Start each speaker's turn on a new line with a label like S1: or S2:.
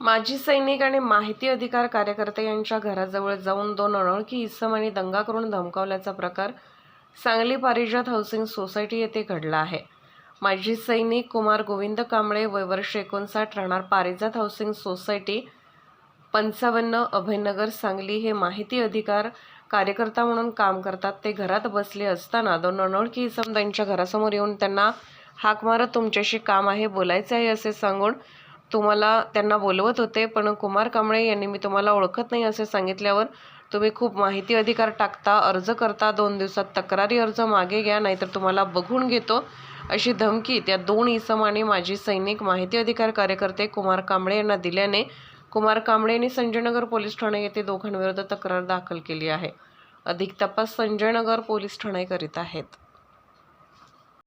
S1: माजी सैनिक आणि माहिती अधिकार कार्यकर्ते यांच्या घराजवळ जाऊन दोन अनोळखी इसम आणि दंगा करून धमकावल्याचा प्रकार सांगली पारिजात हाऊसिंग सोसायटी येथे घडला आहे. माजी सैनिक कुमार गोविंद कांबळे वय वर्ष एकोणसाठ राहणार पारिजात हाऊसिंग सोसायटी पंचावन्न अभयनगर सांगली हे माहिती अधिकार कार्यकर्ता म्हणून काम करतात. ते घरात बसले असताना दोन अनोळखी इसम त्यांच्या घरासमोर येऊन त्यांना हाक मारत तुमच्याशी काम आहे बोलायचं आहे असे सांगून तुम्हाला त्यांना बोलवत होते पण कुमार कांबळे यांनी मी तुम्हाला ओळखत नाही असे सांगितल्यावर तुम्ही खूप माहिती अधिकार टाकता अर्ज करता दोन दिवसात तक्रारी अर्ज मागे घ्या नाहीतर तुम्हाला बघून घेतो अशी धमकी त्या दोन इसम आणि माजी सैनिक माहिती अधिकार कार्यकर्ते कुमार कांबळे यांना दिल्याने कुमार कांबळे यांनी संजयनगर पोलीस ठाणे येथे दोघांविरुद्ध तक्रार दाखल केली आहे. अधिक तपास संजयनगर पोलीस ठाणे करीत आहेत.